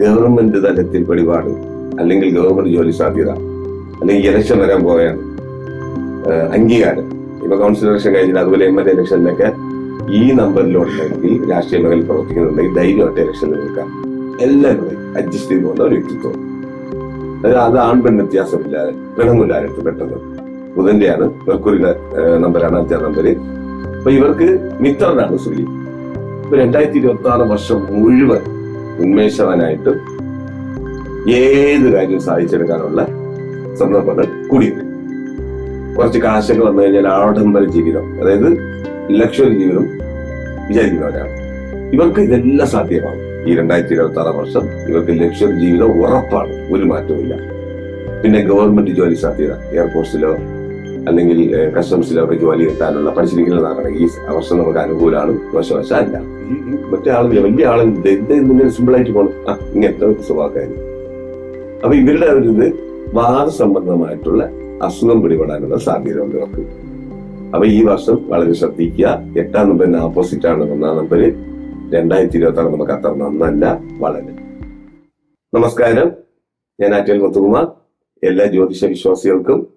Government തലത്തിൽ പിടിപാട് അല്ലെങ്കിൽ government ജോലി സാധ്യത അല്ലെങ്കിൽ ഇലക്ഷൻ വരാൻ പോവുകയാണ്. അംഗീകാരം. ഇപ്പൊ കൗൺസിൽ ഇലക്ഷൻ കഴിഞ്ഞാൽ അതുപോലെ എം എൽ എ ഇലക്ഷനിലൊക്കെ ഈ നമ്പറിലുണ്ടെങ്കിൽ രാഷ്ട്രീയ മേഖലയിൽ പ്രവർത്തിക്കുന്നുണ്ടെങ്കിൽ ധൈര്യമായിട്ട് ഇലക്ഷൻ നിൽക്കാം. എല്ലാവരും അഡ്ജസ്റ്റ് ചെയ്ത് പോകുന്ന ഒരു വ്യക്തിത്വം. അത് ആൺ പെൺ വ്യത്യാസമില്ലാതെ പെണ്ണുമില്ലാതെ പെട്ടെന്ന് ബുധന്റെയാണ് മെർക്കുറിയുടെ നമ്പറാണ് അഞ്ചാം നമ്പര്. അപ്പൊ ഇവർക്ക് മിത്രനാണ് സൂര്യൻ ഇപ്പൊ രണ്ടായിരത്തി ഇരുപത്തി ആറ് വർഷം മുഴുവൻ ഉന്മേഷവാനായിട്ട് ഏത് കാര്യം സാധിച്ചെടുക്കാനുള്ള സന്ദർഭങ്ങൾ കൂടി. കുറച്ച് കാശൊക്കെ വന്നു കഴിഞ്ഞാൽ ആഡംബര ജീവിതം. അതായത് ലക്ഷറി ജീവിതം വിചാരിക്കുന്നവരാണ്. ഇവർക്ക് ഇതെല്ലാം സാധ്യമാണ്. ഈ രണ്ടായിരത്തി ഇരുപത്തി ആറാം വർഷം ഇവർക്ക് ലക്ഷറി ജീവിതം ഉറപ്പാണ്. ഒരു മാറ്റവുമില്ല. പിന്നെ ഗവൺമെന്റ് ജോലി സാധ്യത. എയർഫോഴ്സിലോ അല്ലെങ്കിൽ കസ്റ്റംസിൽ അവർക്ക് ജോലി കിട്ടാനുള്ള പരിശീലിക്കുന്നതാണ് ഈ വർഷം നമുക്ക് അനുകൂലമാണ്. ഈ മറ്റേ ആളുകൾ വലിയ എന്ത് ഇങ്ങനെ സിമ്പിൾ ആയിട്ട് പോകണം ആ ഇങ്ങനത്തെ സ്വഭാവക്കാരി അപ്പൊ ഇവരുടെ ഒരു ഇത് വാദസംബന്ധമായിട്ടുള്ള അസുഖം പിടിപെടാനുള്ള സാധ്യത ഉണ്ട് അവർക്ക് അപ്പൊ ഈ വർഷം വളരെ ശ്രദ്ധിക്കുക. എട്ടാം നമ്പറിന് ഓപ്പോസിറ്റ് ആണ്. ഒന്നാം നമ്പര് രണ്ടായിരത്തി ഇരുപത്തി ആറ് നമുക്ക് അത്ര നന്നല്ല. വളരെ. നമസ്കാരം. ഞാൻ ആറ്റൽ മുത്തുകുമാർ. എല്ലാ ജ്യോതിഷ വിശ്വാസികൾക്കും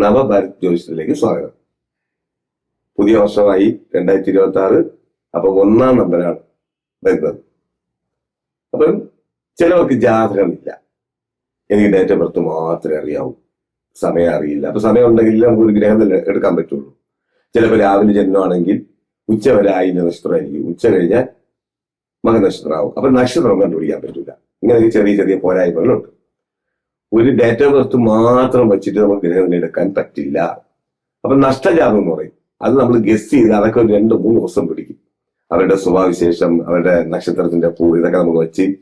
നവഭാരത് ജ്യോതിഷത്തിലേക്ക് സ്വാഗതം. പുതിയ വർഷമായി രണ്ടായിരത്തി ഇരുപത്തി ആറ് അപ്പൊ ഒന്നാം നമ്പരാണ് വരുന്നത് അപ്പം ചിലവർക്ക് ജാതകമില്ല. എനിക്ക് ഡേറ്റ് ഓഫ് ബർത്ത് മാത്രമേ അറിയാവൂ. സമയം അറിയില്ല. അപ്പൊ സമയം ഉണ്ടെങ്കിൽ നമുക്ക് ഒരു ഗ്രഹം തന്നെ എടുക്കാൻ പറ്റുള്ളൂ. ചിലപ്പോൾ രാവിലെ ജന്മമാണെങ്കിൽ ഉച്ച വരെ ആയില്ല നക്ഷത്രമായിരിക്കും. ഉച്ച കഴിഞ്ഞാൽ മകനക്ഷത്രമാവും അപ്പൊ നക്ഷത്രം കണ്ടുപിടിക്കാൻ പറ്റില്ല ഇങ്ങനെ ചെറിയ ചെറിയ പോരായ്മകളുണ്ട്. ഒരു ഡേറ്റ് ബർത്ത് മാത്രം വെച്ചിട്ട് നമുക്ക് ഇതിനെ എടുക്കാൻ പറ്റില്ല. അപ്പൊ നഷ്ടജാതം എന്ന് പറയും. അത് നമ്മൾ ഗസ് ചെയ്ത് അതൊക്കെ ഒരു രണ്ട് മൂന്ന് ദിവസം പിടിക്കും. അവരുടെ സ്വഭാവവിശേഷം അവരുടെ നക്ഷത്രത്തിന്റെ പൂ ഇതൊക്കെ നമുക്ക് വെച്ച്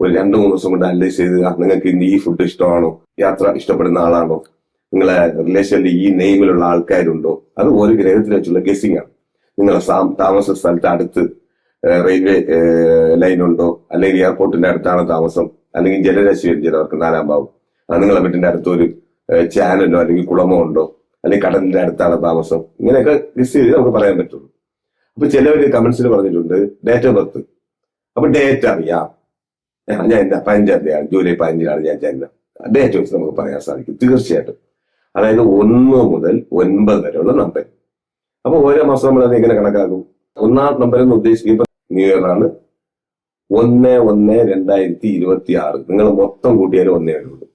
ഒരു രണ്ട് മൂന്ന് ദിവസം കൊണ്ട് അനലൈസ് ചെയ്ത് നിങ്ങൾക്ക് ഈ ഫുഡ് ഇഷ്ടമാണോ? യാത്ര ഇഷ്ടപ്പെടുന്ന ആളാണോ? നിങ്ങളെ റിലേഷനിൽ ഈ നെയിമിലുള്ള ആൾക്കാരുണ്ടോ? അത് ഒരു ഗ്രഹത്തിൽ വെച്ചുള്ള ഗസ്സിംഗ് ആണ്. നിങ്ങളെ താമസ സ്ഥലത്ത് അടുത്ത് റെയിൽവേ ലൈൻ ഉണ്ടോ? അല്ലെങ്കിൽ എയർപോർട്ടിന്റെ അടുത്താണോ താമസം. അല്ലെങ്കിൽ ജലരാശി വരും ചിലവർക്ക് നാലാം ഭാവം. നിങ്ങളെ വീട്ടിന്റെ അടുത്തൊരു ചാനലോ അല്ലെങ്കിൽ കുളമോ ഉണ്ടോ? അല്ലെങ്കിൽ കടലിന്റെ അടുത്താണ് താമസം? ഇങ്ങനെയൊക്കെ ലിസ്റ്റ് ചെയ്ത് നമുക്ക് പറയാൻ പറ്റുള്ളൂ. അപ്പൊ ചിലവര് കമന്റ്സിൽ പറഞ്ഞിട്ടുണ്ട് ഡേറ്റ് ഓഫ് ബർത്ത് അപ്പൊ ഡേറ്റ് അറിയാം. ഞാൻ എന്റെ പതിനഞ്ചാം തീയതിയാണ് ജൂലൈ പതിനഞ്ചിനാണ് ഞാൻ ജനനം ഡേറ്റ് വെച്ച് നമുക്ക് പറയാൻ സാധിക്കും തീർച്ചയായിട്ടും. അതായത് ഒന്ന് മുതൽ ഒൻപത് വരെയുള്ള നമ്പർ അപ്പൊ ഓരോ മാസം നമ്മൾ അത് എങ്ങനെ കണക്കാക്കും? ഒന്നാം നമ്പർ എന്ന് ഉദ്ദേശിക്കുമ്പോൾ ന്യൂ ഇയർ ആണ്. ഒന്ന് ഒന്ന് രണ്ടായിരത്തി ഇരുപത്തി ആറ് നിങ്ങൾ മൊത്തം കൂട്ടിയാലും ഒന്നേ വരുള്ളൂ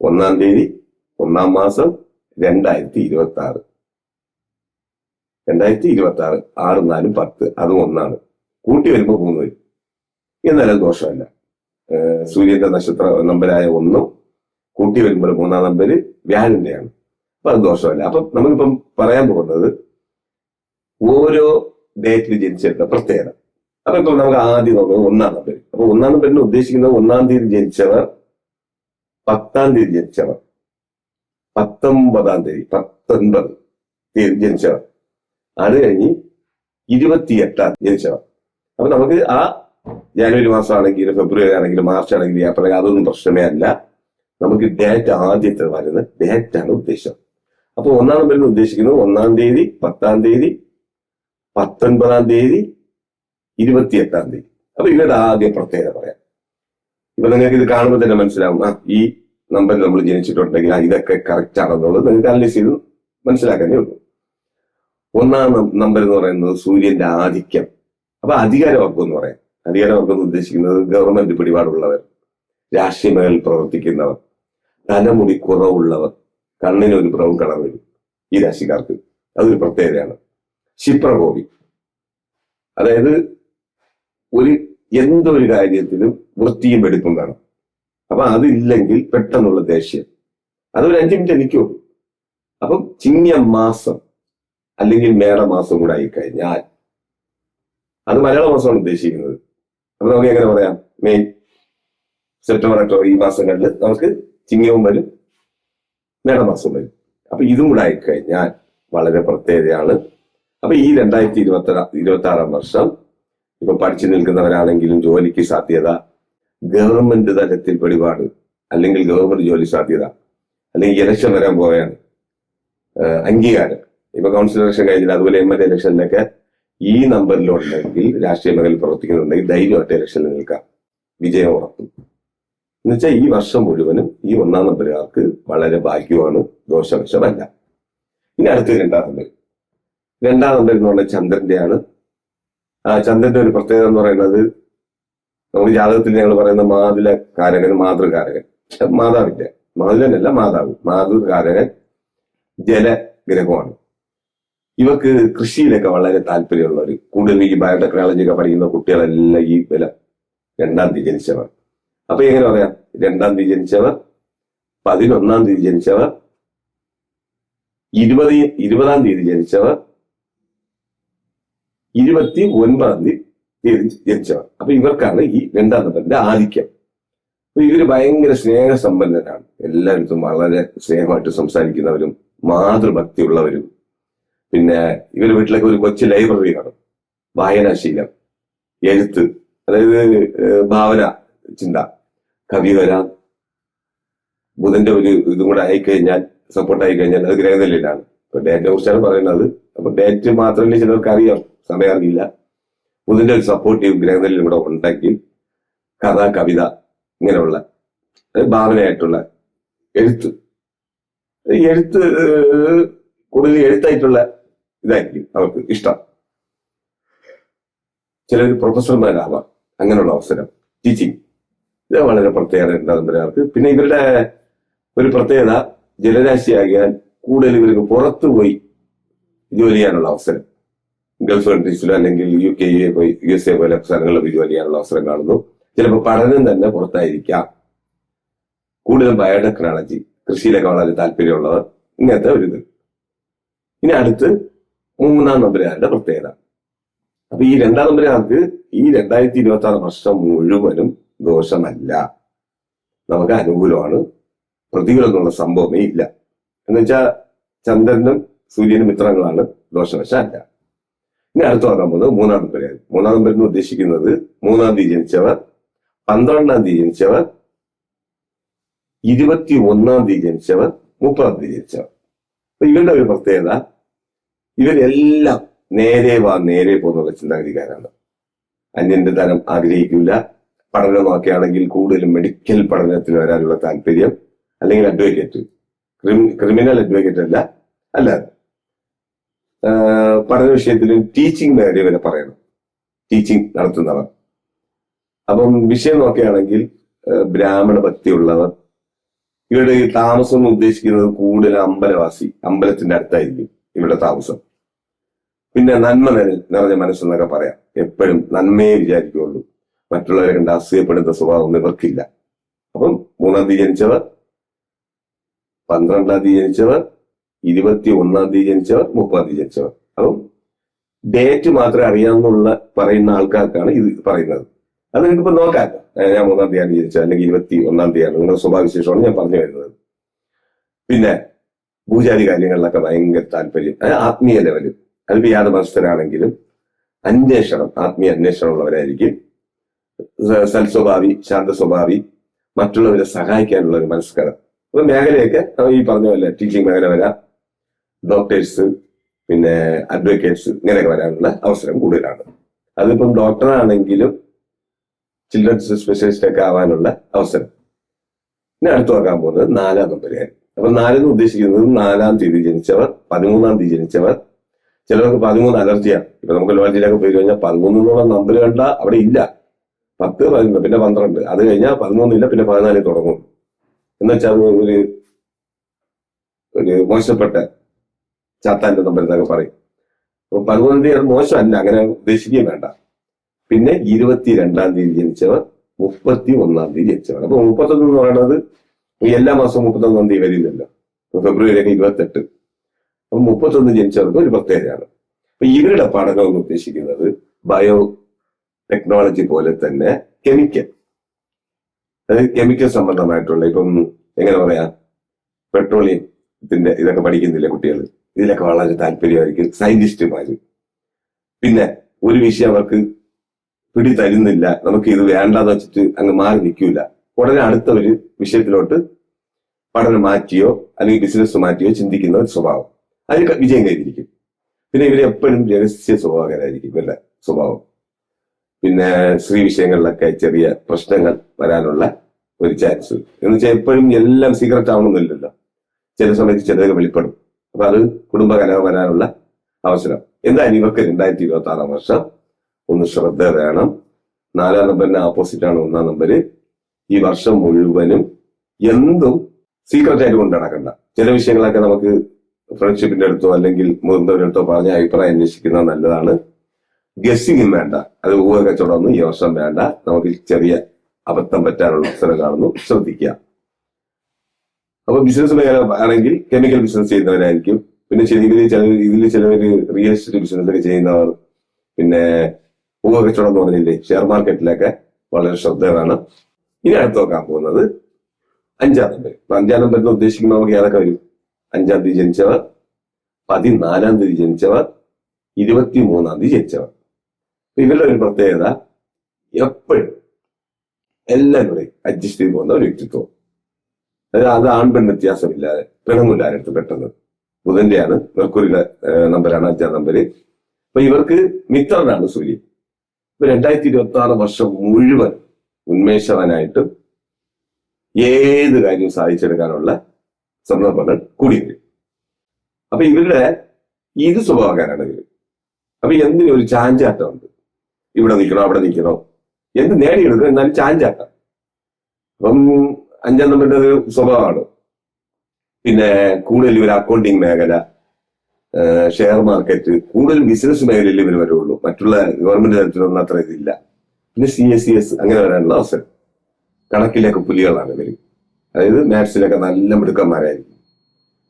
ഒന്നാം തീയതി ഒന്നാം മാസം രണ്ടായിരത്തി ഇരുപത്തി ആറ് രണ്ടായിരത്തി ഇരുപത്തി ആറ് ആറ് നാലും പത്ത് അതും ഒന്നാണ്. കൂട്ടി വരുമ്പോൾ മൂന്ന് വരും. എന്നാലും ദോഷമല്ല. സൂര്യന്റെ നക്ഷത്ര നമ്പരായ ഒന്നും കൂട്ടി വരുമ്പോൾ മൂന്നാം നമ്പര് വ്യാഴന്റെയാണ്. അപ്പൊ അത് ദോഷമല്ല. അപ്പൊ നമുക്കിപ്പം പറയാൻ പോകുന്നത് ഓരോ ഡേറ്റിൽ ജനിച്ചെടുത്ത പ്രത്യേകത. അപ്പൊ ഇപ്പൊ നമുക്ക് ആദ്യം നോക്കുന്നത് ഒന്നാം നമ്പർ അപ്പൊ ഒന്നാം നമ്പറിന് ഉദ്ദേശിക്കുന്നത് ഒന്നാം തീയതി ജനിച്ചവർ പത്താം തീയതി ജനിച്ചവർ പത്തൊമ്പതാം തീയതി പത്തൊൻപത് തീയതി ജനിച്ചവർ അത് കഴിഞ്ഞ് ഇരുപത്തിയെട്ടാം ജനിച്ചവർ അപ്പൊ നമുക്ക് ആ ജനുവരി മാസമാണെങ്കിലും ഫെബ്രുവരി ആണെങ്കിലും മാർച്ച് ആണെങ്കിലും ഏപ്രിൽ അതൊന്നും പ്രശ്നമേ അല്ല. നമുക്ക് ഡേറ്റ് ആദ്യത്തെ വരുന്ന ഡേറ്റ് ആണ് ഉദ്ദേശം. അപ്പൊ ഒന്നാം നമ്പറിൽ ഉദ്ദേശിക്കുന്നത് ഒന്നാം തീയതി പത്താം തീയതി പത്തൊൻപതാം തീയതി ഇരുപത്തിയെട്ടാം തീയതി. അപ്പൊ ഇവരുടെ ആദ്യം പ്രത്യേകത പറയാം. ഇപ്പൊ നിങ്ങൾക്ക് ഇത് കാണുമ്പോൾ തന്നെ മനസ്സിലാവും. ആ ഈ നമ്പറിൽ നമ്മൾ ജനിച്ചിട്ടുണ്ടെങ്കിൽ ആ ഇതൊക്കെ കറക്റ്റ് ആണെന്നുള്ളത് നിങ്ങൾക്ക് അനലൈസ് ചെയ്ത് മനസ്സിലാക്കാനേ ഉള്ളൂ. ഒന്നാം നമ്പർ എന്ന് പറയുന്നത് സൂര്യന്റെ ആധിക്യം. അപ്പൊ അധികാരവർഗം എന്ന് പറയാം. അധികാരവർഗം എന്ന് ഉദ്ദേശിക്കുന്നത് ഗവൺമെന്റ് പിടിപാടുള്ളവർ രാഷ്ട്രീയ പ്രവർത്തിക്കുന്നവർ തലമുടി കുറവുള്ളവർ കണ്ണിന് ഒരു ബ്രൗൺ കളർ വരും ഈ രാശിക്കാർക്ക്. അതൊരു പ്രത്യേകതയാണ്. ക്ഷിപ്രകോപി അതായത് ഒരു എന്തൊരു കാര്യത്തിലും വൃത്തിയും എടുക്കുന്നതാണ്. അപ്പൊ അതില്ലെങ്കിൽ പെട്ടെന്നുള്ള ദേഷ്യം. അതൊരു അഞ്ചു മിനിറ്റ് എനിക്കോ അപ്പം ചിങ്ങ മാസം അല്ലെങ്കിൽ മേടമാസം കൂടെ ആയിക്കഴിഞ്ഞാൽ അത് മലയാള മാസമാണ് ഉദ്ദേശിക്കുന്നത്. അപ്പൊ നമുക്ക് എങ്ങനെ പറയാം? മെയ് സെപ്റ്റംബർ ഒക്ടോബർ ഈ മാസങ്ങളിൽ നമുക്ക് ചിങ്ങവും വരും മേടമാസവും വരും. അപ്പൊ ഇതും കൂടെ ആയിക്കഴിഞ്ഞാൽ വളരെ പ്രത്യേകതയാണ്. അപ്പൊ ഈ രണ്ടായിരത്തി ഇരുപത്തി ഇരുപത്തി ആറാം വർഷം ഇപ്പൊ പഠിച്ചു നിൽക്കുന്നവരാണെങ്കിലും ജോലിക്ക് സാധ്യത ഗവൺമെന്റ് തലത്തിൽ പരിപാട് അല്ലെങ്കിൽ ഗവൺമെന്റ് ജോലി സാധ്യത അല്ലെങ്കിൽ ഇലക്ഷൻ വരാൻ പോവുകയാണ്. അംഗീകാരം. ഇപ്പൊ കൗൺസിൽ ഇലക്ഷൻ കഴിഞ്ഞില്ല അതുപോലെ എം എൽ എ ഇലക്ഷനിലൊക്കെ ഈ നമ്പറിലുണ്ടെങ്കിൽ രാഷ്ട്രീയ മേഖലയിൽ പ്രവർത്തിക്കുന്നുണ്ടെങ്കിൽ ധൈര്യമായിട്ട് ഇലക്ഷനിൽ നിൽക്കാം. വിജയം ഉറപ്പ്. എന്നുവെച്ചാൽ ഈ വർഷം മുഴുവനും ഈ ഒന്നാം നമ്പറുകാർക്ക് വളരെ ഭാഗ്യമാണ് ദോഷവശമല്ല. ഇനി അടുത്ത രണ്ടാം നമ്പർ രണ്ടാം നമ്പർ എന്ന് പറഞ്ഞാൽ ചന്ദ്രന്റെയാണ് ചന്ദ്രന്റെ ഒരു പ്രത്യേകത എന്ന് പറയുന്നത് നമ്മൾ ജാതകത്തിൽ ഞങ്ങൾ പറയുന്ന മാതുല കാരകൻ മാതൃകാരകൻ. മാതാവില്ല. മാതുലനല്ല മാതാവ്. മാതൃകാരകൻ ജലഗ്രഹമാണ് ഇവർക്ക് കൃഷിയിലൊക്കെ വളരെ താല്പര്യമുള്ളവർ കൂടുതൽ ഈ ബയോടെക്നോളജി ഒക്കെ പഠിക്കുന്ന കുട്ടികളെല്ലാം ഈ വില രണ്ടാം തീയതി ജനിച്ചവർ. അപ്പൊ എങ്ങനെ പറയാം? രണ്ടാം തീയതി ജനിച്ചവർ പതിനൊന്നാം തീയതി ജനിച്ചവർ ഇരുപത് ഇരുപതാം തീയതി ജനിച്ചവർ ഇരുപത്തി ഒൻപതാം തീയതി ജനിച്ചവർ. അപ്പൊ ഇവർക്കാണ് ഈ രണ്ടാം നമ്പറിന്റെ ആധിക്യം. അപ്പൊ ഇവർ ഭയങ്കര സ്നേഹസമ്പന്നരാണ്. എല്ലായിടത്തും വളരെ സ്നേഹമായിട്ട് സംസാരിക്കുന്നവരും മാതൃഭക്തിയുള്ളവരും. പിന്നെ ഇവരുടെ വീട്ടിലൊക്കെ ഒരു കൊച്ചു ലൈബ്രറി കാണും. വായനാശീലം എഴുത്ത് അതായത് ഭാവന ചിന്ത കവി വരാം ബുധന്റെ ഒരു ഇതും കൂടെ ആയിക്കഴിഞ്ഞാൽ സപ്പോർട്ട് ആയി കഴിഞ്ഞാൽ അത് ഗ്രഹനിലയിലാണ് ഇപ്പൊ ഡേറ്റ് കുറിച്ചാണ് പറയുന്നത്. അപ്പൊ ഡേറ്റ് മാത്രമല്ലേ ചിലർക്ക് അറിയാം. സമയം അറിയില്ല. ബുധന്റെ ഒരു സപ്പോർട്ടീവ് ഗ്രഹനിലും കൂടെ ഉണ്ടെങ്കിൽ കഥ കവിത ഇങ്ങനെയുള്ള ഭാവനയായിട്ടുള്ള എഴുത്ത്. എഴുത്ത് കൂടുതൽ എഴുത്തായിട്ടുള്ള ഇതായിരിക്കും അവർക്ക് ഇഷ്ടം. ചിലർ പ്രൊഫസർമാരാവാം അങ്ങനെയുള്ള അവസരം. ടീച്ചിങ് ഇത് വളരെ പ്രത്യേകത ഉണ്ടാകുന്നവർക്ക് പിന്നെ ഇവരുടെ ഒരു പ്രത്യേകത ജലരാശിയാകിയാൽ കൂടുതൽ ഇവർക്ക് പുറത്തു പോയി ജോലി ചെയ്യാനുള്ള അവസരം. ഗൾഫ് കൺട്രീസിലോ അല്ലെങ്കിൽ യു കെ യു പോയി യു എസ് എ പോലെ സ്ഥലങ്ങളിൽ ജോലി ചെയ്യാനുള്ള അവസരം കാണുന്നു. ചിലപ്പോൾ പഠനം തന്നെ പുറത്തായിരിക്കാം. കൂടുതലും ബയോടെക്നോളജി കൃഷിയിലൊക്കെ വളരെ താല്പര്യമുള്ളവർ ഇങ്ങനത്തെ ഒരു ഇത്. ഇനി അടുത്ത് മൂന്നാം നമ്പരുകാരുടെ പ്രത്യേകത. അപ്പൊ ഈ രണ്ടാം നമ്പരുകാർക്ക് ഈ രണ്ടായിരത്തി ഇരുപത്തി ആറ് വർഷം മുഴുവനും ദോഷമല്ല. നമുക്ക് അനുകൂലമാണ്. പ്രതികൂലം എന്നുള്ള സംഭവമേ ഇല്ല. എന്ന് വെച്ചാൽ ചന്ദ്രനും സൂര്യനും മിത്രങ്ങളാണ് ദോഷവശമല്ല ഇനി അടുത്ത് നോക്കാൻ പോകുന്നത് മൂന്നാം പേരാണ് മൂന്നാം പേരെന്ന് ഉദ്ദേശിക്കുന്നത് മൂന്നാം തീയതി ജനിച്ചവർ പന്ത്രണ്ടാം തീയതി ജനിച്ചവർ ഇരുപത്തി ഒന്നാം തീയതി ജനിച്ചവർ മുപ്പതാം തീയതി ജനിച്ചവർ. അപ്പൊ ഇവരുടെ ഒരു പ്രത്യേകത ഇവരെല്ലാം നേരെ വാ നേരെ പോകുന്നുള്ള ചിന്താഗതിക്കാരാണ്. അന്യന്റെ ധനം ആഗ്രഹിക്കില്ല. പഠനം നോക്കുകയാണെങ്കിൽ കൂടുതലും മെഡിക്കൽ പഠനത്തിന് വരാനുള്ള താല്പര്യം അല്ലെങ്കിൽ അഡ്വക്കേറ്റ് ക്രിമിനൽ അഡ്വക്കേറ്റ് അല്ല. അല്ല പഠന വിഷയത്തിലും ടീച്ചിങ് മേഖല വരെ പറയണം. ടീച്ചിങ് നടത്തുന്നവർ. അപ്പം വിഷയം നോക്കുകയാണെങ്കിൽ ബ്രാഹ്മണ ഭക്തിയുള്ളവർ ഇവരുടെ ഈ താമസം ഉദ്ദേശിക്കുന്നത് കൂടുതൽ അമ്പലവാസി അമ്പലത്തിന്റെ അടുത്തായിരിക്കും ഇവിടെ താമസം. പിന്നെ നന്മ നിറ- നിറഞ്ഞ മനസ്സെന്നൊക്കെ പറയാം. എപ്പോഴും നന്മയെ വിചാരിക്കുകയുള്ളൂ. മറ്റുള്ളവരെ കണ്ട് അസൂയപ്പെടുന്ന സ്വഭാവം ഇവർക്കില്ല. അപ്പം മൂന്നാം തീയതി ജനിച്ചവർ പന്ത്രണ്ടാം തീയതി ജനിച്ചവർ ഇരുപത്തി ഒന്നാം തീയതി ജനിച്ചവർ മുപ്പതാം തീയതി ജനിച്ചവർ. അപ്പം ഡേറ്റ് മാത്രമേ അറിയാമെന്നുള്ള പറയുന്ന ആൾക്കാർക്കാണ് ഇത് പറയുന്നത്. അത് നിങ്ങൾക്ക് ഇപ്പൊ നോക്കാം ഞാൻ മൂന്നാം തീയതിയാണ് ജനിച്ചത് അല്ലെങ്കിൽ ഇരുപത്തി ഒന്നാം തീയതിയാണ് നിങ്ങളുടെ സ്വഭാവവിശേഷമാണ് ഞാൻ പറഞ്ഞു വരുന്നത്. പിന്നെ പൂജാരി കാര്യങ്ങളിലൊക്കെ ഭയങ്കര താല്പര്യം. ആത്മീയ ലെവലിൽ അതിപ്പോ യാതൊരു മത്സരാണെങ്കിലും അന്വേഷണം ആത്മീയ അന്വേഷണം ഉള്ളവരായിരിക്കും. സൽസ്വഭാവി ശാന്ത സ്വഭാവി മറ്റുള്ളവരെ സഹായിക്കാനുള്ള ഒരു മനസ്കരം. അപ്പൊ മേഖലയൊക്കെ ഈ പറഞ്ഞ പോലെ ടീച്ചിങ് മേഖല വരാം. ഡോക്ടേഴ്സ് പിന്നെ അഡ്വക്കേറ്റ്സ് ഇങ്ങനെയൊക്കെ വരാനുള്ള അവസരം കൂടുതലാണ്. അതിപ്പം ഡോക്ടറാണെങ്കിലും ചിൽഡ്രൻസ് സ്പെഷ്യലിസ്റ്റ് ഒക്കെ ആവാനുള്ള അവസരം. പിന്നെ അടുത്ത് നോക്കാൻ പോകുന്നത് നാലാം നമ്പരുകാർ അപ്പൊ നാലെന്ന് ഉദ്ദേശിക്കുന്നത് നാലാം തീയതി ജനിച്ചവർ പതിമൂന്നാം തീയതി ജനിച്ചവർ. ചിലർക്ക് പതിമൂന്ന് അലർജിയാണ് ഇപ്പൊ നമുക്ക് ലോജിയിലൊക്കെ പോയി കഴിഞ്ഞാൽ പതിമൂന്നോളം നമ്പർ കണ്ട അവിടെ ഇല്ല. പത്ത് പതിനൊന്ന് പിന്നെ പന്ത്രണ്ട്. അത് കഴിഞ്ഞാൽ പതിമൂന്നില്ല പിന്നെ പതിനാലിൽ തുടങ്ങും. എന്ന് വെച്ചാൽ അത് ഒരു ഒരു മോശപ്പെട്ട ചാത്താന്റെ നമ്പർ എന്നൊക്കെ പറയും. അപ്പൊ പതിമൂന്നാം തീയതി അത് മോശമല്ല അങ്ങനെ ഉദ്ദേശിക്കുകയും വേണ്ട. പിന്നെ ഇരുപത്തിരണ്ടാം തീയതി ജനിച്ചവർ മുപ്പത്തി ഒന്നാം തീയതി ജനിച്ചവർ അപ്പൊ മുപ്പത്തൊന്ന് എന്ന് പറയുന്നത് എല്ലാ മാസവും മുപ്പത്തൊന്നാം തീയതി വരില്ലല്ലോ. ഫെബ്രുവരി ഒക്കെ ഇരുപത്തെട്ട്. അപ്പൊ മുപ്പത്തൊന്ന് ജനിച്ചവർക്ക് ഒരു പ്രത്യേകതയാണ്. അപ്പൊ ഇവരുടെ പഠനം എന്ന് ഉദ്ദേശിക്കുന്നത് ബയോ ടെക്നോളജി പോലെ തന്നെ കെമിക്കൽ. കെമിക്കൽ സംബന്ധമായിട്ടുള്ള ഇപ്പം എങ്ങനെ പറയാ പെട്രോളിയത്തിന്റെ ഇതൊക്കെ പഠിക്കുന്നില്ലേ കുട്ടികൾ ഇതിലൊക്കെ വളരെ താല്പര്യമായിരിക്കും സയന്റിസ്റ്റുമാര്. പിന്നെ ഒരു വിഷയം അവർക്ക് പിടി തരുന്നില്ല നമുക്ക് ഇത് വേണ്ടാന്ന് വെച്ചിട്ട് അങ്ങ് മാറി നിൽക്കൂല. ഉടനെ അടുത്ത ഒരു വിഷയത്തിലോട്ട് പഠനം മാറ്റിയോ അല്ലെങ്കിൽ ബിസിനസ് മാറ്റിയോ ചിന്തിക്കുന്ന ഒരു സ്വഭാവം. അതിൽ വിജയം കൈവരിക്കും. പിന്നെ ഇവരെപ്പോഴും രഹസ്യ സ്വഭാവകരായിരിക്കും ഇവരുടെ സ്വഭാവം. പിന്നെ സ്ത്രീ വിഷയങ്ങളിലൊക്കെ ചെറിയ പ്രശ്നങ്ങൾ വരാനുള്ള ഒരു ചാൻസ് എന്ന് വെച്ചാൽ എപ്പോഴും എല്ലാം സീക്രട്ട് ആവണമെന്നില്ലല്ലോ ചില സമയത്ത് ചിലതൊക്കെ വെളിപ്പെടും. അപ്പൊ അത് കുടുംബകലഹം വരാനുള്ള അവസരം. എന്തായാലും ഇവർക്ക് രണ്ടായിരത്തി ഇരുപത്തി ആറാം വർഷം. ഒന്ന് ശ്രദ്ധ വേണം. നാലാം നമ്പറിന് ഓപ്പോസിറ്റ് ആണ് ഒന്നാം നമ്പര്. ഈ വർഷം മുഴുവനും എന്തും സീക്രട്ട് ആയിട്ട് കൊണ്ട് നടക്കണ്ട. ചില വിഷയങ്ങളൊക്കെ നമുക്ക് ഫ്രണ്ട്ഷിപ്പിന്റെ അടുത്തോ അല്ലെങ്കിൽ മുതിർന്നവരുടെ അടുത്തോ പറഞ്ഞ അഭിപ്രായം അന്വേഷിക്കുന്നത് നല്ലതാണ്. ഗസ്സിങ്ങും വേണ്ട. അത് ഊഹ കച്ചവടമൊന്നും ഈ വർഷം വേണ്ട. നമുക്ക് ചെറിയ അബദ്ധം പറ്റാനുള്ള അവസരം കാണുന്നു. ശ്രദ്ധിക്കുക. അപ്പൊ ബിസിനസ് മേഖല ആണെങ്കിൽ കെമിക്കൽ ബിസിനസ് ചെയ്യുന്നവരായിരിക്കും. പിന്നെ ഇതിൽ ചില ഇതിൽ ചിലവര് റിയൽ എസ്റ്റേറ്റ് ബിസിനസ് ഒക്കെ ചെയ്യുന്നവർ. പിന്നെ ഊഹ കച്ചവടം എന്ന് പറഞ്ഞില്ലേ ഷെയർ മാർക്കറ്റിലൊക്കെ വളരെ ശ്രദ്ധേയമാണ്. ഇനി അടുത്ത് നോക്കാൻ പോകുന്നത് അഞ്ചാം നമ്പർ അഞ്ചാം നമ്പർ എന്ന് ഉദ്ദേശിക്കുമ്പോൾ നമുക്ക് ഏതൊക്കെ വരും? അഞ്ചാം തീയതി ജനിച്ചവർ പതിനാലാം തീയതി ജനിച്ചവർ ഇരുപത്തി മൂന്നാം തീയതി ജനിച്ചവർ. ഇവരുടെ ഒരു പ്രത്യേകത എപ്പോഴും എല്ലാം കൂടെ അഡ്ജസ്റ്റ് ചെയ്ത് പോകുന്ന ഒരു വ്യക്തിത്വം. അതായത് അത് ആൺപെൺ വ്യത്യാസമില്ലാതെ ആരടുത്ത് പെട്ടെന്ന്. ബുധന്റെയാണ് മെർക്കുറിയുടെ നമ്പരാണ് അഞ്ചാം നമ്പര്. അപ്പൊ ഇവർക്ക് മിത്രനാണ് സൂര്യൻ ഇപ്പൊ രണ്ടായിരത്തി ഇരുപത്തി ആറ് വർഷം മുഴുവൻ ഉന്മേഷവാനായിട്ടും ഏത് കാര്യവും സാധിച്ചെടുക്കാനുള്ള സന്ദർഭങ്ങൾ കൂടി വരും. അപ്പൊ ഇവരുടെ ഇത് സ്വഭാവക്കാരാണ് ഇവർ. അപ്പൊ എന്തിനും ഒരു ചാഞ്ചാട്ടമുണ്ട്? ഇവിടെ നിൽക്കണോ അവിടെ നിൽക്കണോ? എന്ത് നേടിയെടുക്കും എന്നാലും ചാഞ്ചാട്ടം. അപ്പം അഞ്ചാം നമ്പറിന്റെ ഒരു സ്വഭാവമാണ്. പിന്നെ കൂടുതൽ ഇവർ അക്കൗണ്ടിങ് മേഖല ഷെയർ മാർക്കറ്റ് കൂടുതൽ ബിസിനസ് മേഖലയിൽ ഇവർ വരുള്ളൂ. മറ്റുള്ള ഗവൺമെന്റ് തലത്തിലൊന്നും അത്ര ഇതില്ല. പിന്നെ സി എസ് സി എസ് അങ്ങനെ വരാനുള്ള അവസരം. കണക്കിലൊക്കെ പുലികളാണ് ഇവർ അതായത് മാത്സിലൊക്കെ നല്ല മിടുക്കന്മാരായിരിക്കും.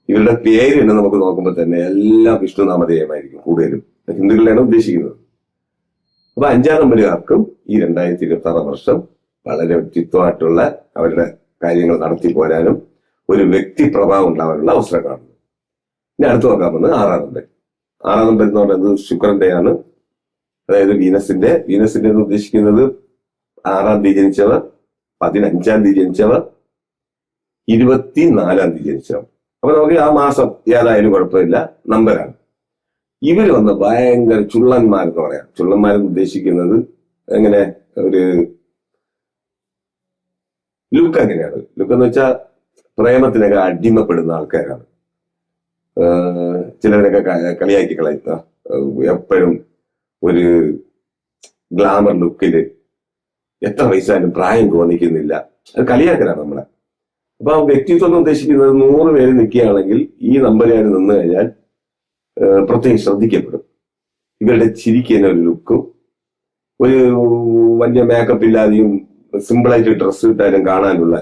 ഇവരുടെ പേര് തന്നെ നമുക്ക് നോക്കുമ്പോൾ തന്നെ എല്ലാം വിഷ്ണുനാമധേയമായിരിക്കും കൂടുതലും. ഹിന്ദുക്കളെയാണ് ഉദ്ദേശിക്കുന്നത്. അപ്പൊ അഞ്ചാം നമ്പരുകാർക്കും ഈ രണ്ടായിരത്തി ഇരുപത്തി ആറാം വർഷം വളരെ വ്യക്തിത്വമായിട്ടുള്ള അവരുടെ കാര്യങ്ങൾ നടത്തി പോരാനും ഒരു വ്യക്തി പ്രഭാവം ഉണ്ടാവാനുള്ള അവസരം കാണുന്നു. ഇനി അടുത്ത് നോക്കാൻ പോകുന്നത് ആറാം നമ്പർ. ആറാം നമ്പർ എന്ന് പറയുന്നത് ശുക്രന്റെ ആണ്. അതായത് വീനസിന്റെ വീനസിന്റെ എന്ന് ഉദ്ദേശിക്കുന്നത് ആറാം തീയതി ജനിച്ചവർ പതിനഞ്ചാം തീയതി ജനിച്ചവർ ഇരുപത്തിനാലാം തീയതി ജനിച്ചവർ. അപ്പൊ നമുക്ക് ആ മാസം ഏതായാലും കുഴപ്പമില്ല. നമ്പരാണ് ഇവർ വന്ന് ഭയങ്കര ചുള്ളന്മാരെന്ന് പറയാം. ചുള്ളന്മാരെന്ന് ഉദ്ദേശിക്കുന്നത് എങ്ങനെ? ഒരു ലുക്ക് എങ്ങനെയാണ്? ലുക്ക് എന്ന് വെച്ചാൽ പ്രേമത്തിനൊക്കെ അടിമപ്പെടുന്ന ആൾക്കാരാണ്. ചിലരൊക്കെ കളിയാക്കി കളയുന്ന എപ്പോഴും ഒരു ഗ്ലാമർ ലുക്കിൽ എത്ര വയസ്സായാലും പ്രായം തോന്നിക്കുന്നില്ല. അത് കളിയാക്കലാണ് നമ്മളെ. അപ്പൊ ആ വ്യക്തിത്വം എന്ന് ഉദ്ദേശിക്കുന്നത് നൂറ് പേര് നിൽക്കുകയാണെങ്കിൽ ഈ നമ്പരുകാർ നിന്ന് കഴിഞ്ഞാൽ പ്രത്യേകം ശ്രദ്ധിക്കപ്പെടും. ഇവരുടെ ചിരിക്ക് തന്നെ ഒരു ലുക്കും ഒരു വലിയ മേക്കപ്പ് ഇല്ലാതെയും സിമ്പിളായിട്ട് ഡ്രസ്സ് ഇട്ടാലും കാണാനുള്ള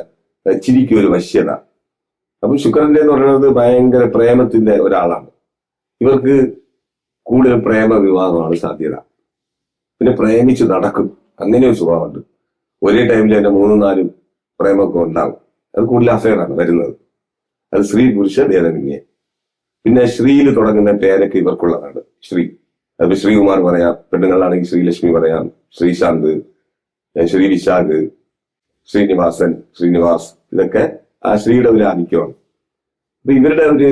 ചിരിക്കും ഒരു വശ്യത. അപ്പം ശുക്രന്റെ എന്ന് പറയുന്നത് ഭയങ്കര പ്രേമത്തിന്റെ ഒരാളാണ്. ഇവർക്ക് കൂടുതൽ പ്രേമ വിവാഹമാണ് സാധ്യത. പിന്നെ പ്രേമിച്ച് നടക്കും. അങ്ങനെ ഒരു സ്വഭാവമുണ്ട്. ഒരേ ടൈമിൽ തന്നെ മൂന്നും നാലും പ്രേമമൊക്കെ ഉണ്ടാവും. അത് കൂടുതൽ അഫയറാണ് വരുന്നത്. അത് സ്ത്രീ പുരുഷ ഭേദമന്യേ. പിന്നെ ശ്രീയിൽ തുടങ്ങുന്ന പേരൊക്കെ ഇവർക്കുള്ളതാണ്. ശ്രീ. അത് ശ്രീകുമാർ പറയാം പെണ്ണുങ്ങളാണെങ്കിൽ ശ്രീലക്ഷ്മി പറയാം ശ്രീശാന്ത് ശ്രീ വിശാഖ് ശ്രീനിവാസൻ ശ്രീനിവാസ് ഇതൊക്കെ ആ ശ്രീയുടെ ഒരു ആധിക്യമാണ്. അപ്പൊ ഇവരുടെ ഒരു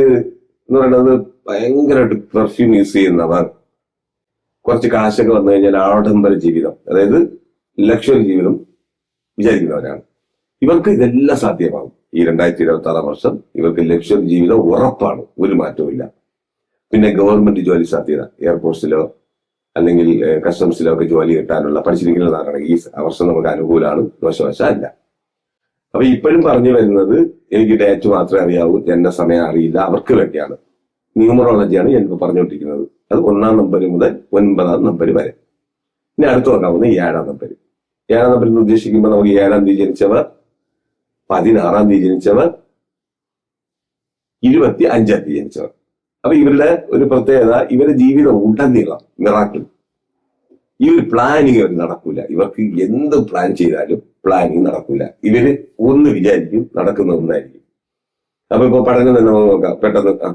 എന്ന് പറയുന്നത് ഭയങ്കരമായിട്ട് പെർഫ്യൂം യൂസ് ചെയ്യുന്നവർ കുറച്ച് കാശൊക്കെ വന്നു കഴിഞ്ഞാൽ ആഡംബര ജീവിതം അതായത് ലക്ഷറി ജീവിതം വിചാരിക്കുന്നവരാണ്. ഇവർക്ക് ഇതെല്ലാം സാധ്യമാകും. ഈ രണ്ടായിരത്തി ഇരുപത്തി ആറാം വർഷം ഇവർക്ക് ലക്ഷറി ജീവിതം ഉറപ്പാണ്. ഒരു മാറ്റവും പിന്നെ ഗവൺമെന്റ് ജോലി സാധ്യത. എയർപോർട്സിലോ അല്ലെങ്കിൽ കസ്റ്റംസിലോ ഒക്കെ ജോലി കിട്ടാനുള്ള പഠിച്ചിരിക്കുന്നതാണ് ഈ വർഷം നമുക്ക് അനുകൂലമാണ്. ദോഷവശമല്ല അപ്പൊ ഇപ്പോഴും പറഞ്ഞു വരുന്നത് എനിക്ക് ഡേറ്റ് മാത്രമേ അറിയാവൂ. ജനന സമയം അറിയില്ല. അവർക്ക് വേണ്ടിയാണ്. ന്യൂമറോളജിയാണ് എനിക്ക് പറഞ്ഞുകൊണ്ടിരിക്കുന്നത്. അത് ഒന്നാം നമ്പർ മുതൽ ഒൻപതാം നമ്പർ വരെ. ഇനി അടുത്ത് നോക്കാവുന്ന ഏഴാം നമ്പർ ഏഴാം നമ്പർ ഉദ്ദേശിക്കുമ്പോൾ നമുക്ക് ഏഴാം തീയതി ജനിച്ചവർ പതിനാറാം തീയതി ജനിച്ചവർ ഇരുപത്തി അഞ്ചാം തീയതി ജനിച്ചവർ അപ്പൊ ഇവരുടെ ഒരു പ്രത്യേകത ഇവരുടെ ജീവിതം ഉടനീളം മിറാക്കിൾ ഈ ഒരു പ്ലാനിങ് അവർ നടക്കൂല. ഇവർക്ക് എന്ത് പ്ലാൻ ചെയ്താലും പ്ലാനിങ് നടക്കൂല. ഇവർ ഒന്ന് വിചാരിക്കും നടക്കുന്ന ഒന്നായിരിക്കും അപ്പൊ ഇപ്പൊ പഠനം തന്നെ നമുക്ക് നോക്കാം. പെട്ടെന്ന്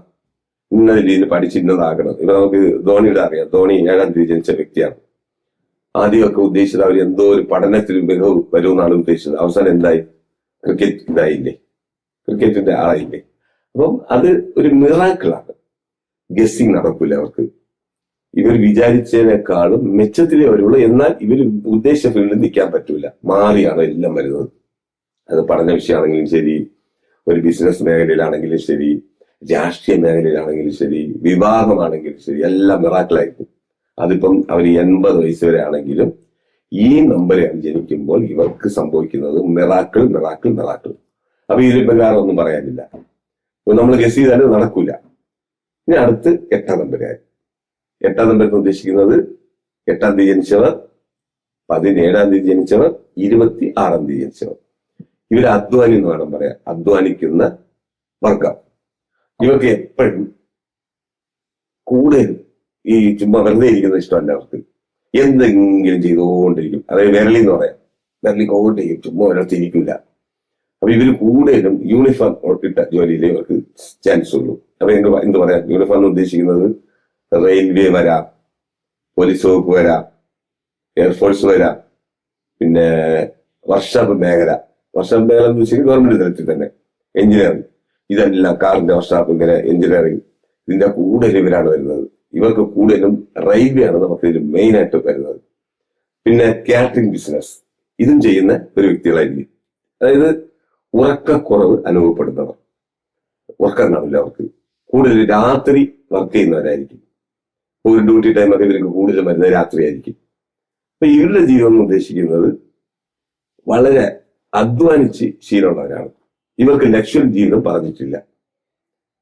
ഇന്ന രീതിയിൽ പഠിച്ചിരുന്നതാകണം. ഇപ്പൊ നമുക്ക് ധോണിയുടെ അറിയാം. ധോണി ഏഴാം തീയതി ജനിച്ച വ്യക്തിയാണ്. ആദ്യമൊക്കെ ഉദ്ദേശിച്ചത് അവർ എന്തോ ഒരു പഠനത്തിൽ മികവ് വരുമെന്നാണ് ഉദ്ദേശിച്ചത്. അവസാനം എന്തായി? ക്രിക്കറ്റ് ഇതായില്ലേ ക്രിക്കറ്റിന്റെ ആളായില്ലേ? അപ്പം അത് ഒരു മിറാക്കിളാണ്. ഗസ്സിങ് നടക്കൂല അവർക്ക്. ഇവർ വിചാരിച്ചതിനേക്കാളും മെച്ചത്തിലേ വരുള്ളൂ. എന്നാൽ ഇവർ ഉദ്ദേശ ഫീൽഡിൽ നിൽക്കാൻ പറ്റൂല. മാറിയാണ് എല്ലാം വരുന്നത്. അത് പഠന വിഷയമാണെങ്കിലും ശരി. ഒരു ബിസിനസ് മേഖലയിലാണെങ്കിലും ശരി. രാഷ്ട്രീയ മേഖലയിലാണെങ്കിലും ശരി. വിവാഹമാണെങ്കിലും ശരി. എല്ലാം മിറാക്കിളായിരിക്കും. അതിപ്പം അവർ എൺപത് വയസ്സ് വരെ ആണെങ്കിലും ഈ നമ്പറിൽ ജനിക്കുമ്പോൾ ഇവർക്ക് സംഭവിക്കുന്നത് മിറാക്കിൾ മിറാക്കിൾ മിറാക്കിൾ. അപ്പൊ ഇതിൽ പ്രകാരം ഒന്നും പറയാനില്ല നമ്മൾ ഗസ് ചെയ്താലും നടക്കൂല. ഇനി അടുത്ത് എട്ടാം നമ്പരായി എട്ടാം നമ്പർ ഉദ്ദേശിക്കുന്നത് എട്ടാം തീയതി ജനിച്ചവർ പതിനേഴാം തീയതി ജനിച്ചവർ ഇരുപത്തി ആറാം തീയതി ജനിച്ചവർ. ഇവർ അധ്വാനി എന്ന് വേണം പറയാം അധ്വാനിക്കുന്ന വർഗം. ഇവർക്ക് എപ്പോഴും കൂടുതൽ ഈ ചുമ്മാ വെറുതെ ഇരിക്കുന്ന ഇഷ്ടമല്ല അവർക്ക്. എന്തെങ്കിലും ചെയ്തുകൊണ്ടിരിക്കും. അതായത് വിരളി എന്ന് പറയാം. വിരളി ചെയ്യും ചുമ്മാ ഒരിടത്ത് ഇരിക്കില്ല അപ്പൊ ഇവർ കൂടുതലും യൂണിഫോം ഇട്ട ജോലിയിലേ അവർക്ക് ചാൻസ് ഉള്ളൂ. അപ്പൊ എന്ത് എന്ത് പറയാം? യൂണിഫോം എന്ന് ഉദ്ദേശിക്കുന്നത് റെയിൽവേ വരാം പോലീസ് വകുപ്പ് വരാം എയർഫോഴ്സ് വരാം പിന്നെ വർഷാപ്പ് മേഖല. വർഷാപ്പ് മേഖല എന്ന് വെച്ചാൽ ഗവൺമെന്റ് തലത്തിൽ തന്നെ എഞ്ചിനീയറിംഗ് ഇതെല്ലാം കാറിന്റെ വർഷാപ്പ് ഇങ്ങനെ എഞ്ചിനീയറിംഗ് ഇതിന്റെ കൂടുതൽ ഇവരാണ് വരുന്നത്. ഇവർക്ക് കൂടുതലും റെയിൽവേ ആണ് നമുക്ക് ഇതിൽ മെയിൻ ആയിട്ട് വരുന്നത്. പിന്നെ കാറ്ററിംഗ് ബിസിനസ് ഇതും ചെയ്യുന്ന ഒരു വ്യക്തികളായിരിക്കും. അതായത് ഉറക്കക്കുറവ് അനുഭവപ്പെടുന്നവർ. ഉറക്കം കാണില്ല അവർക്ക്. കൂടുതൽ രാത്രി വർക്ക് ചെയ്യുന്നവരായിരിക്കും. ഒരു ഡ്യൂട്ടി ടൈമൊക്കെ ഇവർക്ക് കൂടുതൽ വരുന്നത് രാത്രിയായിരിക്കും. അപ്പൊ ഇവരുടെ ജീവിതം എന്ന് ഉദ്ദേശിക്കുന്നത് വളരെ അധ്വാനിച്ച് ശീലമുള്ളവരാണ്. ഇവർക്ക് ലക്ഷ്യം ജീവിതം പറഞ്ഞിട്ടില്ല.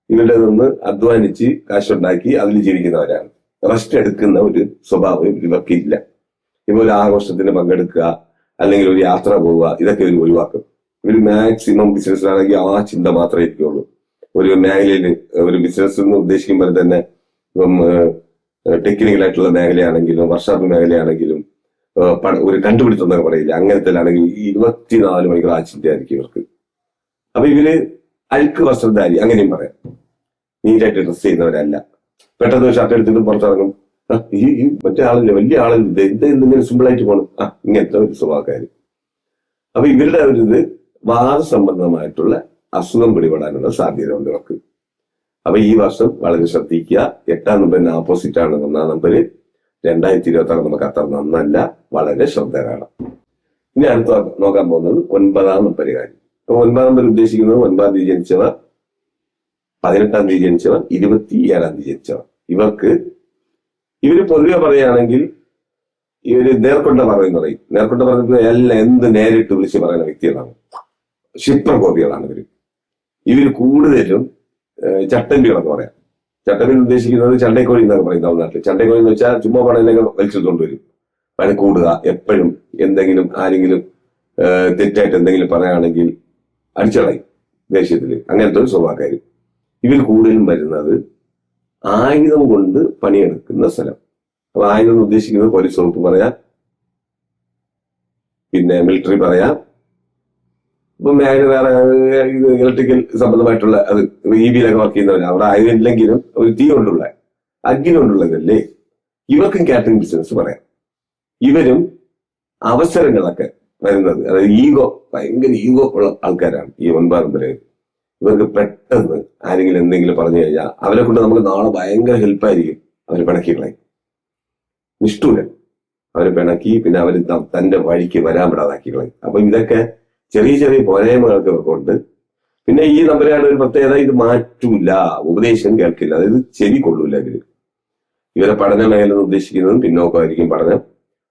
ഇവരുടെ നിന്ന് അധ്വാനിച്ച് കാശുണ്ടാക്കി അതിൽ ജീവിക്കുന്നവരാണ്. റെസ്റ്റ് എടുക്കുന്ന ഒരു സ്വഭാവം ഇവർക്ക് ഇല്ല ഇപ്പൊ ഒരു ആഘോഷത്തിന് പങ്കെടുക്കുക അല്ലെങ്കിൽ ഒരു യാത്ര പോവുക ഇതൊക്കെ ഇവർ ഒഴിവാക്കും. ഇവർ മാക്സിമം ബിസിനസ്സിലാണെങ്കിൽ ആ ചിന്ത മാത്രമേ ഇരിക്കുള്ളൂ. ഒരു മേഖലയിൽ ഒരു ബിസിനസ് എന്ന് ഉദ്ദേശിക്കുമ്പോൾ തന്നെ ഇപ്പം ടെക്നിക്കൽ ആയിട്ടുള്ള മേഖലയാണെങ്കിലും വർഷാപ്പ് മേഖലയാണെങ്കിലും ഒരു കണ്ടുപിടുത്തം എന്നൊക്കെ പറയില്ല? അങ്ങനത്തെ ആണെങ്കിൽ ഇരുപത്തിനാല് മണിക്കൂർ ആ ചിന്തയായിരിക്കും ഇവർക്ക്. അപ്പൊ ഇവർ അഴുക്ക് വസ്ത്രധാരി അങ്ങനെയും പറയാം. നീറ്റായിട്ട് ഡ്രസ് ചെയ്യുന്നവരല്ല. പെട്ടെന്ന് ഷർട്ട് എടുത്തിട്ട് പുറത്തിറങ്ങും. ഈ ഈ മറ്റേ ആളില്ല വലിയ ആളില്ല ഇത് എന്തെങ്കിലും സിമ്പിൾ ആയിട്ട് പോകണം ആ ഇങ്ങനത്തെ ഒരു സ്വഭാവക്കാര്. അപ്പൊ ഇവരുടെ ഒരു ഇത് വാദസംബന്ധമായിട്ടുള്ള അസുഖം പിടിപെടാനുള്ള സാധ്യത ഉണ്ട് അവർക്ക് അപ്പൊ ഈ വർഷം വളരെ ശ്രദ്ധിക്കുക. എട്ടാം നമ്പറിന് ഓപ്പോസിറ്റ് ആണ് ഒന്നാം നമ്പര് രണ്ടായിരത്തി ഇരുപത്തി ആറ് നമുക്ക് അത്ര നന്നല്ല വളരെ ശ്രദ്ധ കാണാം ഇനി അടുത്ത നോക്കാൻ പോകുന്നത് ഒൻപതാം നമ്പര് കാര്യം ഒൻപതാം നമ്പർ ഉദ്ദേശിക്കുന്നത് ഒൻപതാം തീയതി ജനിച്ചവർ പതിനെട്ടാം തീയതി ജനിച്ചവർ ഇരുപത്തി ഏഴാം തീയതി ജനിച്ചവർ ഇവർക്ക് ഇവർ പൊതുവെ പറയുകയാണെങ്കിൽ ഇവർ നേർക്കൊണ്ട പറയുന്ന പറയും. നേർക്കൊണ്ട പറയുന്നത് എല്ലാം എന്ത് നേരിട്ട് വിളിച്ച് പറയുന്ന വ്യക്തികളാണ്. ക്ഷിപ്രകോപികളാണ് ഇവർ. ഇവർ കൂടുതലും ചട്ടമ്പികളെന്ന് പറയാം. ചട്ടമ്പി ഉദ്ദേശിക്കുന്നത് ചണ്ടേക്കോഴി എന്നൊക്കെ പറയും തമിഴ്നാട്ടിൽ ചണ്ടേക്കോഴി എന്ന് വെച്ചാൽ ചുമ്മാ പണയിലൊക്കെ വലിച്ചെടുത്തോണ്ട് വരും. പണി കൂടുക. എപ്പോഴും എന്തെങ്കിലും ആരെങ്കിലും തെറ്റായിട്ട് എന്തെങ്കിലും പറയുകയാണെങ്കിൽ അടിച്ചളയും ദേഷ്യത്തിൽ. അങ്ങനത്തെ ഒരു സ്വഭാവക്കാര്. ഇവർ കൂടുതലും വരുന്നത് ആയുധം കൊണ്ട് പണിയെടുക്കുന്ന സ്ഥലം. അപ്പൊ ആയുധം എന്ന് ഉദ്ദേശിക്കുന്നത് പോലീസ് വകുപ്പ് പറയാം. പിന്നെ മിലിറ്ററി പറയാം. ഇപ്പൊ മേഖല വേറെ ഇലക്ട്രിക്കൽ സംബന്ധമായിട്ടുള്ള അത് ഇ ബിയിലൊക്കെ വർക്ക് ചെയ്യുന്നവരാണ് അവിടെ ആയുധം ഇല്ലെങ്കിലും ഒരു തീ കൊണ്ടുള്ള അഗ്നി കൊണ്ടുള്ളതല്ലേ? ഇവർക്കും കാറ്ററിംഗ് ബിസിനസ് പറയാം. ഇവരും അവസരങ്ങളൊക്കെ വരുന്നത് അതായത് ഈഗോ ഭയങ്കര ഈഗോ ഉള്ള ആൾക്കാരാണ് ഈ ഒൻപതാം പേര് ഇവർക്ക് പെട്ടെന്ന് ആരെങ്കിലും എന്തെങ്കിലും പറഞ്ഞു കഴിഞ്ഞാൽ അവരെ കൊണ്ട് നമുക്ക് നാളെ ഭയങ്കര ഹെൽപ്പായിരിക്കും അവർ പിണക്കികളെ നിഷ്ഠൂരൻ. അവരെ പിണക്കി പിന്നെ അവർ തന്റെ വഴിക്ക് വരാൻ പെടാതാക്കി കളയും. അപ്പൊ ഇതൊക്കെ ചെറിയ ചെറിയ പോരായ്മകൾക്ക് ഇവർക്കുണ്ട്. പിന്നെ ഈ നമ്പരാണ് ഒരു പ്രത്യേകത ഇത് മാറ്റൂല ഉപദേശം കേൾക്കില്ല. അതായത് ചെവി കൊള്ളൂല ഇവർ. ഇവരെ പഠന മേഖല ഉദ്ദേശിക്കുന്നതും പിന്നോക്കമായിരിക്കും പഠനം.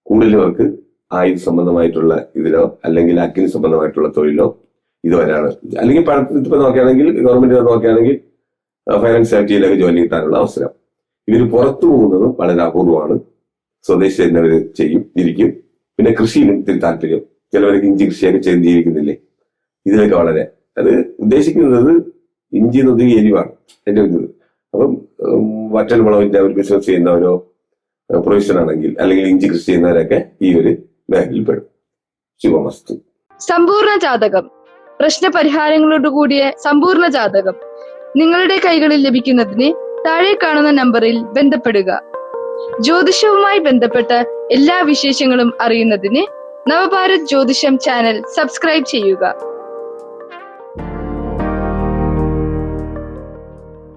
കൂടുതലും അവർക്ക് ആയുധ സംബന്ധമായിട്ടുള്ള ഇതിലോ അല്ലെങ്കിൽ അഗ്നി സംബന്ധമായിട്ടുള്ള തൊഴിലോ ഇതുവരെയാണ്. അല്ലെങ്കിൽ ഇപ്പൊ നോക്കുകയാണെങ്കിൽ ഗവൺമെന്റ് നോക്കുകയാണെങ്കിൽ ഫയർ ആൻഡ് സേഫ്റ്റിയിലൊക്കെ കിട്ടാനുള്ള അവസരം. ഇവർ പുറത്തു പോകുന്നതും വളരെ അപൂർവമാണ്. സ്വദേശി തന്നെ ചെയ്യും ഇരിക്കും. പിന്നെ കൃഷിയിലും ഇത്തിരി താല്പര്യം. ചിലവരൊക്കെ ഇഞ്ചി കൃഷിയൊക്കെ ചെയ്ത് ജീവിക്കുന്നില്ലേ ഇതിലൊക്കെ വളരെ അത് ഉദ്ദേശിക്കുന്നത് ഇഞ്ചി നദി എരിവാണ്. എന്റെ ഒരു അപ്പം വറ്റൽ മുളകിന്റെ ഒരു ബിസിനസ് ചെയ്യുന്നവരോ പ്രൊഫഷൻ ആണെങ്കിൽ അല്ലെങ്കിൽ ഇഞ്ചി കൃഷി ചെയ്യുന്നവരൊക്കെ ഈ ഒരു മേഖലയിൽ പെടും ശുഭമസ്തു സമ്പൂർണ ജാതകം. പ്രശ്നപരിഹാരങ്ങളോട് കൂടിയ സമ്പൂർണ ജാതകം. നിങ്ങളുടെ കൈകളിൽ ലഭിക്കുന്നതിന് താഴെ കാണുന്ന നമ്പറിൽ ബന്ധപ്പെടുക. ജ്യോതിഷവുമായി ബന്ധപ്പെട്ട എല്ലാ വിശേഷങ്ങളും അറിയുന്നതിന് നവഭാരത് ജ്യോതിഷം ചാനൽ സബ്സ്ക്രൈബ് ചെയ്യുക.